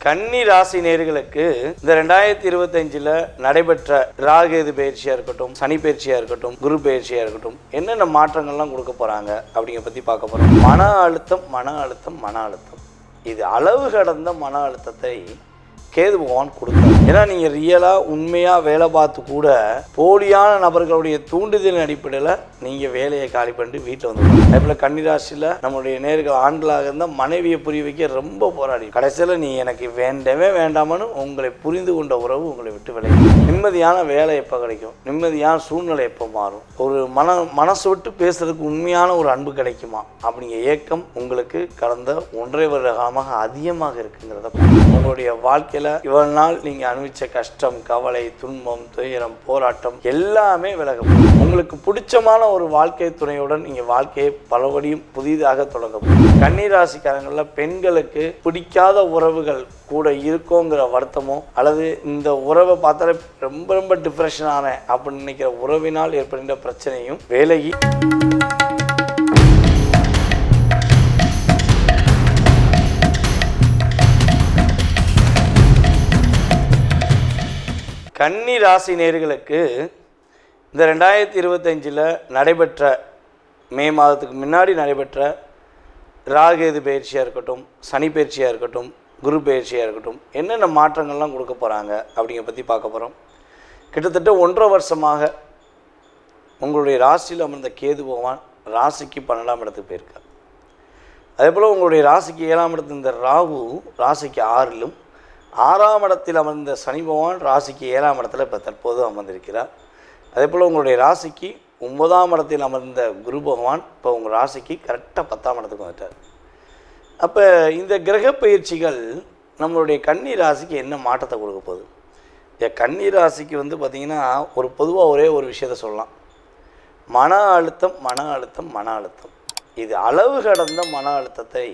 கன்னி ராசி நேர்களுக்கு இந்த ரெண்டாயிரத்தி இருபத்தஞ்சில் நடைபெற்ற ராகேது பயிற்சியாக இருக்கட்டும் சனி பயிற்சியாக இருக்கட்டும் குரு பயிற்சியாக இருக்கட்டும் என்னென்ன மாற்றங்கள்லாம் கொடுக்க போகிறாங்க அப்படிங்கிற பற்றி பார்க்க போகிறோம் மன அழுத்தம் மன அழுத்தம் மன அழுத்தம். இது அளவு கடந்த மன அழுத்தத்தை கேது பகவான் கொடுத்தார். ஏன்னா நீங்கள் ரியலாக உண்மையாக வேலை பார்த்து கூட போலியான நபர்களுடைய தூண்டுதலின் அடிப்படையில் நீங்கள் வேலையை காலி பண்ணிட்டு வீட்டில் வந்து அதேபோல் கன்னிராசியில் நம்மளுடைய நேர்கள் ஆண்களாக இருந்தால் மனைவியை புரிய வைக்க ரொம்ப போராடி. கடைசியில் நீ எனக்கு வேண்டவே வேண்டாமனு உங்களை புரிந்து கொண்ட உறவு உங்களை விட்டு விளையும் நிம்மதியான வேலை எப்போ கிடைக்கும்? நிம்மதியான சூழ்நிலை எப்போ மாறும்? ஒரு மன மனசு விட்டு பேசுறதுக்கு உண்மையான ஒரு அன்பு கிடைக்குமா? அப்படிங்கிற ஏக்கம் உங்களுக்கு கடந்த ஒன்றரை வருட காலமாக அதிகமாக இருக்குங்கிறத உங்களுடைய வாழ்க்கை வாழ்க்கையில் இவ்வளவு நாள் நீங்கள் அனுபவிச்ச கஷ்டம் கவலை துன்பம் துயரம் போராட்டம் எல்லாமே விலகும். உங்களுக்கு பிடிச்சமான ஒரு வாழ்க்கை துணையுடன் நீங்கள் வாழ்க்கையை பலபடியும் புதிதாக தொடங்கும் போகும் கன்னிராசிக்காரங்களில் பெண்களுக்கு பிடிக்காத உறவுகள் கூட இருக்கோங்கிற வருத்தமோ அல்லது இந்த உறவை பார்த்தாலே ரொம்ப ரொம்ப டிப்ரெஷன் ஆனேன் அப்படின்னு நினைக்கிற உறவினால் ஏற்படுகின்ற பிரச்சனையும் வேலையை கன்னி ராசி நேர்களுக்கு இந்த ரெண்டாயிரத்தி இருபத்தஞ்சில் நடைபெற்ற மே மாதத்துக்கு முன்னாடி நடைபெற்ற ராகேது பயிற்சியாக இருக்கட்டும் சனி பயிற்சியாக இருக்கட்டும் குரு பயிற்சியாக இருக்கட்டும் என்னென்ன மாற்றங்கள்லாம் கொடுக்க போகிறாங்க அப்படிங்க பற்றி பார்க்க போகிறோம் கிட்டத்தட்ட ஒன்றரை வருஷமாக உங்களுடைய ராசியில் அமர்ந்த கேது பகவான் ராசிக்கு பன்னெண்டாம் இடத்துக்கு போயிருக்கார். அதே போல் உங்களுடைய ராசிக்கு ஏழாம் இடத்து இந்த ராகு ராசிக்கு ஆறிலும் ஆறாம் இடத்தில் அமர்ந்த சனி பகவான் ராசிக்கு ஏழாம் இடத்துல இப்போ தற்போது அமர்ந்திருக்கிறார். அதே போல் உங்களுடைய ராசிக்கு ஒன்பதாம் இடத்தில் அமர்ந்த குரு பகவான் இப்போ உங்கள் ராசிக்கு கரெக்டாக பத்தாம் இடத்துக்கு வந்துட்டார். அப்போ இந்த கிரக பயிற்சிகள் நம்மளுடைய கன்னி ராசிக்கு என்ன மாற்றத்தை கொடுக்க போகுது? இந்த கன்னி ராசிக்கு வந்து பார்த்திங்கன்னா ஒரு பொதுவாக ஒரே ஒரு விஷயத்த சொல்லலாம். மன அழுத்தம் மன அழுத்தம் மன அழுத்தம். இது அளவு கடந்த மன அழுத்தத்தை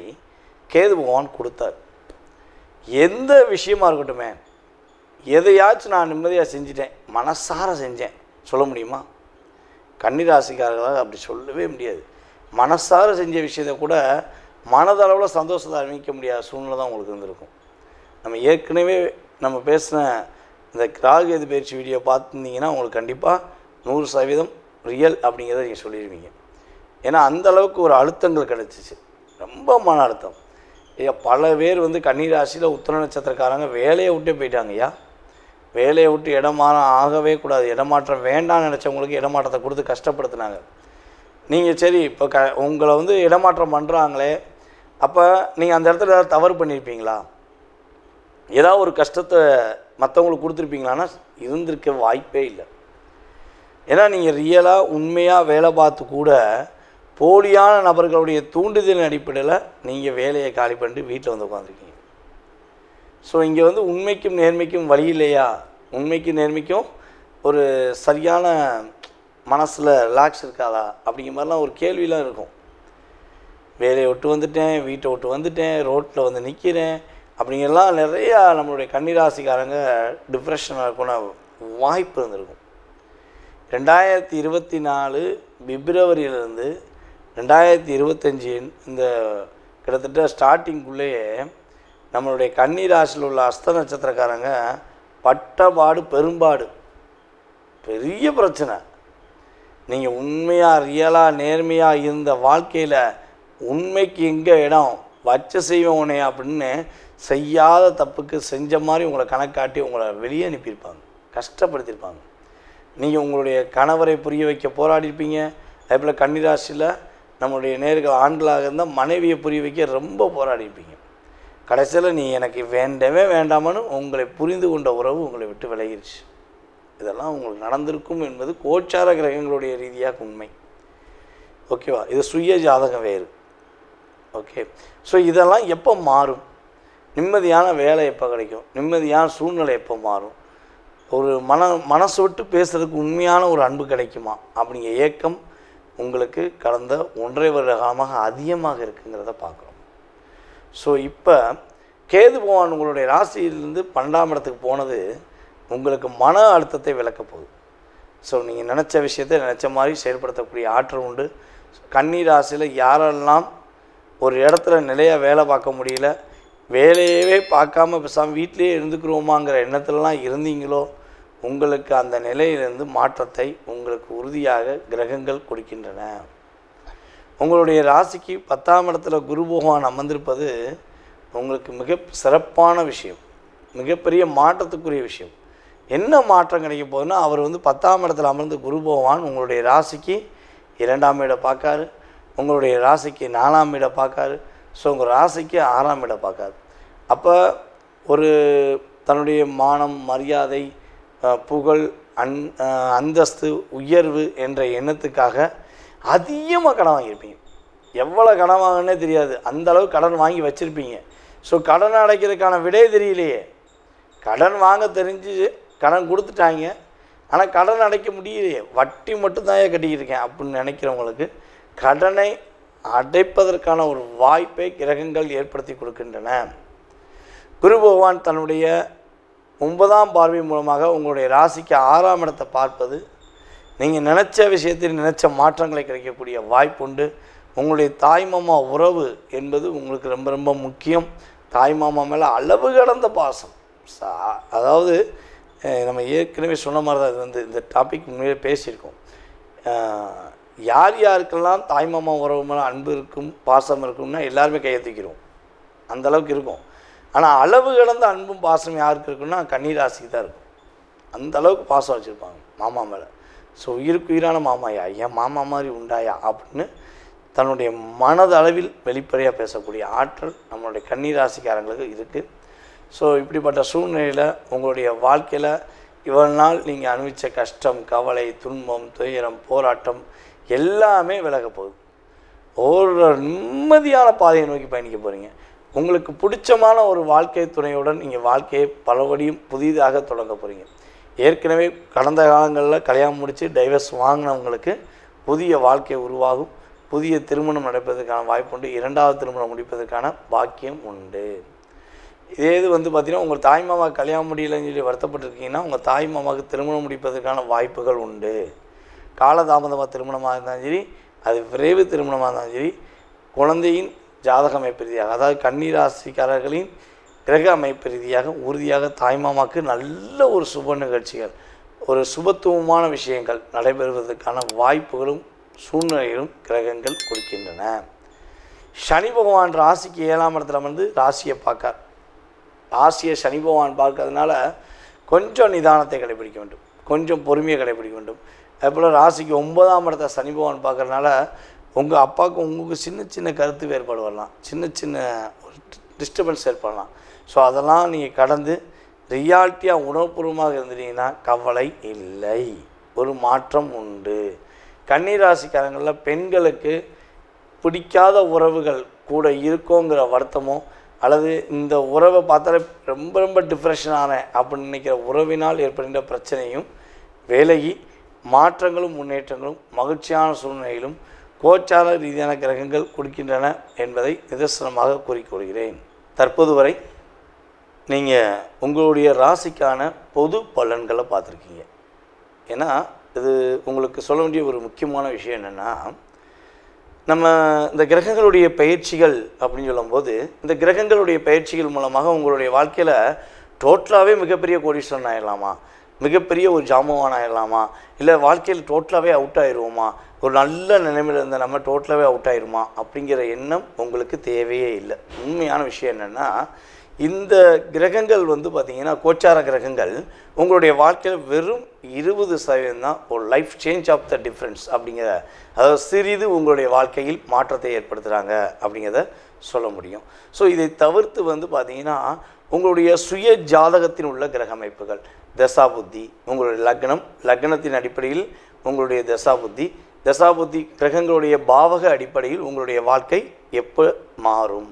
கேது பகவான் கொடுத்தார். எந்த விஷயமா இருக்கட்டுமே எதையாச்சும் நான் நிம்மதியாக செஞ்சிட்டேன் மனசார செஞ்சேன். சொல்ல முடியுமா? கன்னிராசிக்காரர்களாக அப்படி சொல்லவே முடியாது. மனசார செஞ்ச விஷயத்தை கூட மனதளவில் சந்தோஷத்தை அறிவிக்க முடியாத சூழ்நிலை தான் உங்களுக்கு இருந்திருக்கும். நம்ம ஏற்கனவே நம்ம பேசின இந்த ராகு எது பயிற்சி வீடியோ பார்த்துருந்தீங்கன்னா உங்களுக்கு கண்டிப்பாக நூறு சதவீதம் ரியல் அப்படிங்கிறத நீங்கள் சொல்லிடுவீங்க ஏன்னா அந்த அளவுக்கு ஒரு அழுத்தங்கள் கிடச்சிச்சு. ரொம்ப மன அழுத்தம். பல பேர் வந்து கன்னிராசியில் உத்தர நட்சத்திரக்காரங்க வேலையை விட்டே போயிட்டாங்க ஐயா. வேலையை விட்டு இடமாறம் ஆகவே கூடாது. இடமாற்றம் வேண்டாம்னு நினச்சவங்களுக்கு இடமாற்றத்தை கொடுத்து கஷ்டப்படுத்துனாங்க. நீங்கள் சரி இப்போ க உங்களை வந்து இடமாற்றம் பண்ணுறாங்களே அப்போ நீங்கள் அந்த இடத்துல ஏதாவது தவறு பண்ணியிருப்பீங்களா ஏதாவது ஒரு கஷ்டத்தை மற்றவங்களுக்கு கொடுத்துருப்பீங்களான்னா இருந்திருக்க வாய்ப்பே இல்லை. ஏன்னா நீங்கள் ரியலாக உண்மையாக வேலை பார்த்து கூட போலியான நபர்களுடைய தூண்டுதலின் அடிப்படையில் நீங்கள் வேலையை காலி பண்ணிட்டு வீட்டில் வந்து உட்காந்துருக்கீங்க ஸோ இங்கே வந்து உண்மைக்கும் நேர்மைக்கும் வழி இல்லையா? உண்மைக்கும் நேர்மைக்கும் ஒரு சரியான மனசில் ரிலாக்ஸ் இருக்காதா அப்படிங்கிற மாதிரிலாம் ஒரு கேள்வியெலாம் இருக்கும். வேலையை விட்டு வந்துட்டேன் வீட்டை விட்டு வந்துட்டேன் ரோட்டில் வந்து நிற்கிறேன் அப்படிங்கெல்லாம் நிறையா நம்மளுடைய கன்னிராசிக்காரங்க டிப்ரெஷனாக இருக்கும்னா வாய்ப்பு இருந்திருக்கும். ரெண்டாயிரத்தி இருபத்தி நாலு பிப்ரவரியிலேருந்து ரெண்டாயிரத்தி இருபத்தஞ்சி இந்த கிட்டத்தட்ட ஸ்டார்டிங்குள்ளேயே நம்மளுடைய கன்னிராசியில் உள்ள அஸ்த நட்சத்திரக்காரங்க பட்டபாடு பெரும்பாடு. பெரிய பிரச்சனை. நீங்கள் உண்மையாக ரியலாக நேர்மையாக இருந்த வாழ்க்கையில் உண்மைக்கு எங்கே இடம்? வச்ச செய்வோம் உன்னை அப்படின்னு செய்யாத தப்புக்கு செஞ்ச மாதிரி உங்களை கணக்காட்டி உங்களை வெளியே அனுப்பியிருப்பாங்க. கஷ்டப்படுத்தியிருப்பாங்க. நீங்கள் உங்களுடைய கணவரை புரிய வைக்க போராடிருப்பீங்க அதே போல் கன்னிராசியில் நம்மளுடைய நேர்கள் ஆண்களாக இருந்தால் மனைவியை புரிய வைக்க ரொம்ப போராடிப்பீங்க கடைசியில் நீ எனக்கு வேண்டவே வேண்டாமனு உங்களை புரிந்து கொண்ட உறவு உங்களை விட்டு விலகிருச்சு. இதெல்லாம் உங்களுக்கு நடந்திருக்கும் என்பது கோச்சார கிரகங்களுடைய ரீதியாக உண்மை. ஓகேவா இது சுய ஜாதகம் வேறு. ஓகே ஸோ இதெல்லாம் எப்போ மாறும்? நிம்மதியான வேலை எப்போ கிடைக்கும்? நிம்மதியான சூழ்நிலை எப்போ மாறும்? ஒரு மன மனசு விட்டு பேசுகிறதுக்கு உண்மையான ஒரு அன்பு கிடைக்குமா? அப்படிங்கிற ஏக்கம் உங்களுக்கு கடந்த ஒன்றரை வருட காலமாக அதிகமாக இருக்குங்கிறத பார்க்குறோம். ஸோ இப்போ கேது பகவான் உங்களுடைய ராசியிலிருந்து பன்னெண்டாம் இடத்துக்கு போனது உங்களுக்கு மன அழுத்தத்தை விளக்க போகுது. ஸோ நீங்கள் நினச்ச விஷயத்தை நினச்ச மாதிரி செயல்படுத்தக்கூடிய ஆற்றல் உண்டு. கன்னி ராசியில் யாரெல்லாம் ஒரு இடத்துல நிலையாக வேலை பார்க்க முடியல வேலையவே பார்க்காம பேசாமல் வீட்டிலேயே இருந்துக்கிறோமாங்கிற எண்ணத்துலலாம் இருந்தீங்களோ உங்களுக்கு அந்த நிலையிலிருந்து மாற்றத்தை உங்களுக்கு உறுதியாக கிரகங்கள் கொடுக்கின்றன. உங்களுடைய ராசிக்கு பத்தாம் இடத்துல குரு பகவான் அமர்ந்திருப்பது உங்களுக்கு மிக சிறப்பான விஷயம். மிகப்பெரிய மாற்றத்துக்குரிய விஷயம். என்ன மாற்றம் கிடைக்க போகுதுன்னா அவர் வந்து பத்தாம் இடத்துல அமர்ந்து குரு பகவான் உங்களுடைய ராசிக்கு இரண்டாம் இடம் பார்க்காரு. உங்களுடைய ராசிக்கு நாலாம் இடம் பார்க்காரு. ஸோ உங்கள் ராசிக்கு ஆறாம் இடம் பார்க்காரு. அப்போ ஒரு தன்னுடைய மானம் மரியாதை புகழ் அன் அந்தஸ்து உயர்வு என்ற எண்ணத்துக்காக அதிகமாக கடன் வாங்கியிருப்பீங்க. எவ்வளோ கடன் வாங்கினே தெரியாது. அந்த அளவு கடன் வாங்கி வச்சுருப்பீங்க. ஸோ கடன் அடைக்கிறதுக்கான விடை தெரியலையே. கடன் வாங்க தெரிஞ்சு கடன் கொடுத்துட்டாங்க. ஆனால் கடன் அடைக்க முடியலையே. வட்டி மட்டும்தான் கட்டிக்கிட்டு அப்படின்னு நினைக்கிறவங்களுக்கு கடனை அடைப்பதற்கான ஒரு வாய்ப்பை கிரகங்கள் ஏற்படுத்தி கொடுக்கின்றன. குரு பகவான் தன்னுடைய ஒன்பதாம் பார்வை மூலமாக உங்களுடைய ராசிக்கு ஆறாம் இடத்தை பார்ப்பது நீங்கள் நினச்ச விஷயத்தில் நினச்ச மாற்றங்களை கிடைக்கக்கூடிய வாய்ப்புண்டு. உங்களுடைய தாய்மாமா உறவு என்பது உங்களுக்கு ரொம்ப ரொம்ப முக்கியம். தாய்மாமா மேலே அளவு கடந்த பாசம். சா- அதாவது நம்ம ஏற்கனவே சொன்ன மாதிரி தான் இது வந்து இந்த டாபிக் முன்னாடியே பேசியிருக்கோம். யார் யாருக்கெல்லாம் தாய்மாமா உறவு மேலே அன்பு இருக்கும் பாசம் இருக்கும்னா எல்லாருமே கையை தூக்கிடுவோம். இருக்கும். ஆனால் அளவு கடந்த அன்பும் பாசம் யாருக்கு இருக்குன்னா கன்னிராசிக்கு தான் இருக்கும். அந்த அளவுக்கு பாசம் வச்சுருப்பாங்க மாமா மேலே. ஸோ உயிருக்கு உயிரான மாமாயா என் மாமா மாதிரி உண்டாயா அப்படின்னு தன்னுடைய மனதளவில் வெளிப்படையாக பேசக்கூடிய ஆற்றல் நம்மளுடைய கன்னிராசிக்காரங்களுக்கு இருக்குது ஸோ இப்படிப்பட்ட சூழ்நிலையில் உங்களுடைய வாழ்க்கையில் இவ்வளவு நாள் நீங்கள் அனுபவித்த கஷ்டம் கவலை துன்பம் துயரம் போராட்டம் எல்லாமே விலக போகுது. ஒரு நிம்மதியான பாதையை நோக்கி பயணிக்க போகிறீங்க உங்களுக்கு பிடிச்சமான ஒரு வாழ்க்கை துணையுடன் நீங்கள் வாழ்க்கையை பலபடியும் புதிதாக தொடங்க போகிறீங்க ஏற்கனவே கடந்த காலங்களில் கல்யாணம் முடித்து டைவர்ஸ் வாங்கினவங்களுக்கு புதிய வாழ்க்கை உருவாகும். புதிய திருமணம் நடப்பதற்கான வாய்ப்பு உண்டு. இரண்டாவது திருமணம் முடிப்பதற்கான பாக்கியம் உண்டு. இதே இது வந்து பார்த்திங்கன்னா உங்கள் தாய் மாமா கல்யாணம் முடியலைன்னு சொல்லி வருத்தப்பட்டிருக்கீங்கன்னா உங்கள் தாய் மாமாவுக்கு திருமணம் முடிப்பதற்கான வாய்ப்புகள் உண்டு. காலதாமதமாக திருமணமாக இருந்தாலும் சரி அது விரைவு திருமணமாக இருந்தாலும் சரி குழந்தையின் ஜாதக அமைப்பு ரீதியாக அதாவது கன்னிராசிக்காரர்களின் கிரக அமைப்பு ரீதியாக உறுதியாக தாய்மாமாக்கு நல்ல ஒரு சுப நிகழ்ச்சிகள் ஒரு சுபத்துவமான விஷயங்கள் நடைபெறுவதற்கான வாய்ப்புகளும் சூழ்நிலைகளும் கிரகங்கள் கொடுக்கின்றன. சனி பகவான் ராசிக்கு ஏழாம் இடத்துல வந்து ராசியை பார்க்கார். ராசியை சனி பகவான் பார்க்கறதுனால கொஞ்சம் நிதானத்தை கடைபிடிக்க வேண்டும் கொஞ்சம் பொறுமையை கடைபிடிக்க வேண்டும். அதுபோல் ராசிக்கு ஒன்பதாம் இடத்த சனி பகவான் பார்க்குறதுனால உங்கள் அப்பாவுக்கு உங்களுக்கு சின்ன சின்ன கருத்து வேறுபாடு வரலாம். சின்ன சின்ன ஒரு டிஸ்டர்பன்ஸ் ஏற்படலாம். ஸோ அதெல்லாம் நீங்கள் கடந்து ரியாலிட்டியாக உணவுபூர்வமாக இருந்துட்டீங்கன்னா கவலை இல்லை. ஒரு மாற்றம் உண்டு. கன்னிராசிக்காரங்களில் பெண்களுக்கு பிடிக்காத உறவுகள் கூட இருக்கோங்கிற வருத்தமோ அல்லது இந்த உறவை பார்த்தாலே ரொம்ப ரொம்ப டிப்ரெஷன் ஆனேன் அப்படின்னு நினைக்கிற உறவினால் ஏற்படுகின்ற பிரச்சனையும் விலகி மாற்றங்களும் முன்னேற்றங்களும் மகிழ்ச்சியான சூழ்நிலையிலும் கோச்சார ரீதியான கிரகங்கள் கொடுக்கின்றன என்பதை நிதர்சனமாக கூறிக்கொள்கிறேன். தற்போது வரை நீங்கள் உங்களுடைய ராசிக்கான பொது பலன்களை பார்த்துருக்கீங்க. ஏன்னா இது உங்களுக்கு சொல்ல வேண்டிய ஒரு முக்கியமான விஷயம் என்னென்னா நம்ம இந்த கிரகங்களுடைய பயிற்சிகள் அப்படின்னு சொல்லும்போது இந்த கிரகங்களுடைய பயிற்சிகள் மூலமாக உங்களுடைய வாழ்க்கையில் டோட்டலாகவே மிகப்பெரிய கோடீஸ்வரன் ஆயிடலாமா மிகப்பெரிய ஒரு ஜாமவான் ஆயிடலாமா இல்லை வாழ்க்கையில் டோட்டலாகவே அவுட் ஆயிடுவோமா ஒரு நல்ல நிலைமையில் இருந்த நம்ம டோட்டலாகவே அவுட் ஆயிடுமா அப்படிங்கிற எண்ணம் உங்களுக்கு தேவையே இல்லை. உண்மையான விஷயம் என்னென்னா இந்த கிரகங்கள் வந்து பார்த்திங்கன்னா கோச்சார கிரகங்கள் உங்களுடைய வாழ்க்கையில் வெறும் இருபது சதவீதம் தான் ஒரு life change of the difference அப்படிங்கிற அதாவது சிறிது உங்களுடைய வாழ்க்கையில் மாற்றத்தை ஏற்படுத்துகிறாங்க அப்படிங்கிறத சொல்ல முடியும். ஸோ இதை தவிர்த்து வந்து பார்த்திங்கன்னா உங்களுடைய சுய ஜாதகத்தில் உள்ள கிரக அமைப்புகள் தசாபுத்தி உங்களுடைய லக்னம் லக்னத்தின் அடிப்படையில் உங்களுடைய தசாபுத்தி. தசாபுத்தி கிரகங்களுடைய பாவக அடிப்படையில் உங்களுடைய வாழ்க்கை எப்போ மாறும்?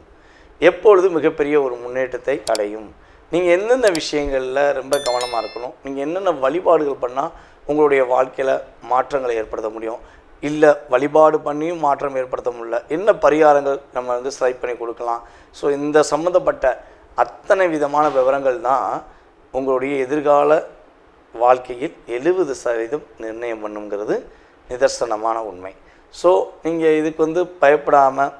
எப்பொழுது மிகப்பெரிய ஒரு முன்னேற்றத்தை அடையும்? நீங்கள் எந்தெந்த விஷயங்களில் ரொம்ப கவனமாக இருக்கணும்? நீங்கள் என்னென்ன வழிபாடுகள் பண்ணால் உங்களுடைய வாழ்க்கையில் மாற்றங்களை ஏற்படுத்த முடியும்? இல்லை வழிபாடு பண்ணியும் மாற்றம் ஏற்படுத்த முடியல? என்ன பரிகாரங்கள் நம்ம வந்து செலக்ட் பண்ணி கொடுக்கலாம்? ஸோ இந்த சம்மந்தப்பட்ட அத்தனை விதமான விவரங்கள் தான் உங்களுடைய எதிர்கால வாழ்க்கையில் எழுபது சதவீதம் நிர்ணயம் பண்ணுங்கிறது நிதர்சனமான உண்மை. ஸோ நீங்கள் இதுக்கு வந்து பயப்படாமல்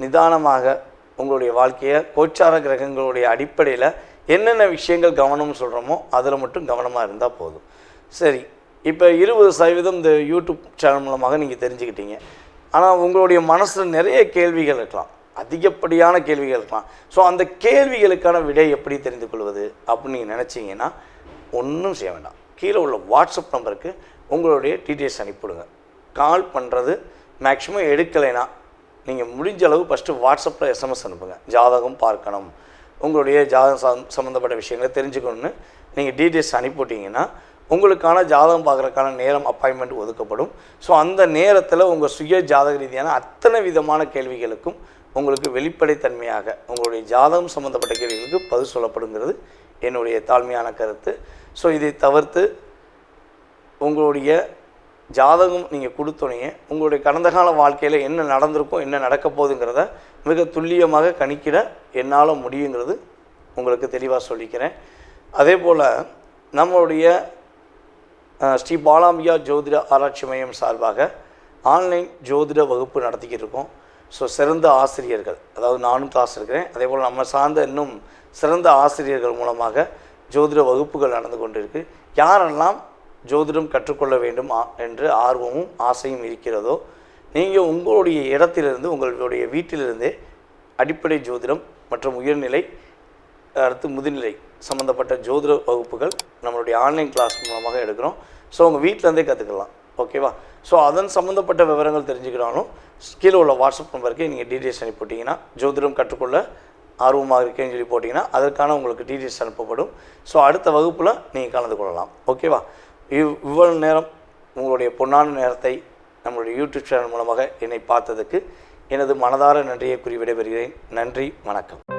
நிதானமாக உங்களுடைய வாழ்க்கையை கோச்சார கிரகங்களுடைய அடிப்படையில் என்னென்ன விஷயங்கள் கவனம்னு சொல்கிறோமோ அதில் மட்டும் கவனமாக இருந்தால் போதும். சரி இப்போ இருபது சதவீதம் இந்த யூடியூப் சேனல் மூலமாக நீங்கள் தெரிஞ்சுக்கிட்டீங்க. ஆனால் உங்களுடைய மனசில் நிறைய கேள்விகள் இருக்கலாம். அதிகப்படியான கேள்விகள் இருக்கலாம். ஸோ அந்த கேள்விகளுக்கான விடை எப்படி தெரிந்து கொள்வது அப்படின்னு நீங்கள் நினச்சிங்கன்னா ஒன்றும் செய்ய வேண்டாம். கீழே உள்ள வாட்ஸ்அப் நம்பருக்கு உங்களுடைய டீட்டெயில்ஸ் அனுப்பிவிடுங்க கால் பண்ணுறது மேக்ஸிமம் எடுக்கலைன்னா நீங்கள் முடிஞ்ச அளவு ஃபஸ்ட்டு வாட்ஸ்அப்பில் எஸ்எம்எஸ் அனுப்புங்க. ஜாதகம் பார்க்கணும். உங்களுடைய ஜாதகம் சம்மந்தப்பட்ட விஷயங்களை தெரிஞ்சுக்கணுன்னு நீங்கள் டீட்டெயில்ஸ் அனுப்பிவிட்டீங்கன்னா உங்களுக்கான ஜாதகம் பார்க்குறதுக்கான நேரம் அப்பாயின்மெண்ட் ஒதுக்கப்படும். ஸோ அந்த நேரத்தில் உங்கள் சுய ஜாதக ரீதியான அத்தனை விதமான கேள்விகளுக்கும் உங்களுக்கு வெளிப்படைத்தன்மையாக உங்களுடைய ஜாதகம் சம்மந்தப்பட்ட கேள்விகளுக்கு பதில் சொல்லப்படுங்கிறது என்னுடைய தாழ்மையான கருத்து. ஸோ இதை தவிர்த்து உங்களுடைய ஜாதகம் நீங்கள் கொடுத்தோன்னே உங்களுடைய கடந்த கால வாழ்க்கையில் என்ன நடந்திருக்கும் என்ன நடக்க போகுதுங்கிறத மிக துல்லியமாக கணிக்கிட என்னால் முடியுங்கிறது உங்களுக்கு தெளிவாக சொல்லிக்கிறேன். அதே போல் நம்மளுடைய ஸ்ரீ பாலாம்பியா ஜோதிட ஆராய்ச்சி மையம் சார்பாக ஆன்லைன் ஜோதிட வகுப்பு நடத்திக்கிட்டு இருக்கோம். ஸோ சிறந்த ஆசிரியர்கள். அதாவது நானும் கிளாஸ் இருக்கிறேன் அதே போல் நம்ம சார்ந்த இன்னும் சிறந்த ஆசிரியர்கள் மூலமாக ஜோதிட வகுப்புகள் நடந்து கொண்டிருக்கு. யாரெல்லாம் ஜோதிடம் கற்றுக்கொள்ள வேண்டும் என்று ஆர்வமும் ஆசையும் இருக்கிறதோ நீங்கள் உங்களுடைய இடத்திலிருந்து உங்களுடைய வீட்டிலிருந்தே அடிப்படை ஜோதிடம் மற்றும் உயர்நிலை அடுத்து முதுநிலை சம்மந்தப்பட்ட ஜோதிட வகுப்புகள் நம்மளுடைய ஆன்லைன் கிளாஸ் மூலமாக எடுக்கிறோம். ஸோ உங்கள் வீட்டிலேருந்தே கற்றுக்கலாம் ஓகேவா ஸோ அதன் சம்மந்தப்பட்ட விவரங்கள் தெரிஞ்சுக்கிறாலும் கீழே உள்ள வாட்ஸ்அப் நம்பருக்கு நீங்கள் டீட்டெயில்ஸ் அனுப்பிவிட்டிங்கன்னா ஜோதிடம் கற்றுக்கொள்ள ஆர்வமாக இருக்கேன்னு சொல்லி போட்டிங்கன்னா அதற்கான உங்களுக்கு டீட்டெயில்ஸ் அனுப்பப்படும். ஸோ அடுத்த வகுப்பில் நீங்கள் கலந்து கொள்ளலாம். ஓகேவா இவ் இவ்வளவு நேரம் உங்களுடைய பொன்னான நேரத்தை நம்மளுடைய யூடியூப் சேனல் மூலமாக என்னை பார்த்ததுக்கு எனது மனதார நன்றியை கூறி விடைபெறுகிறேன். நன்றி வணக்கம்.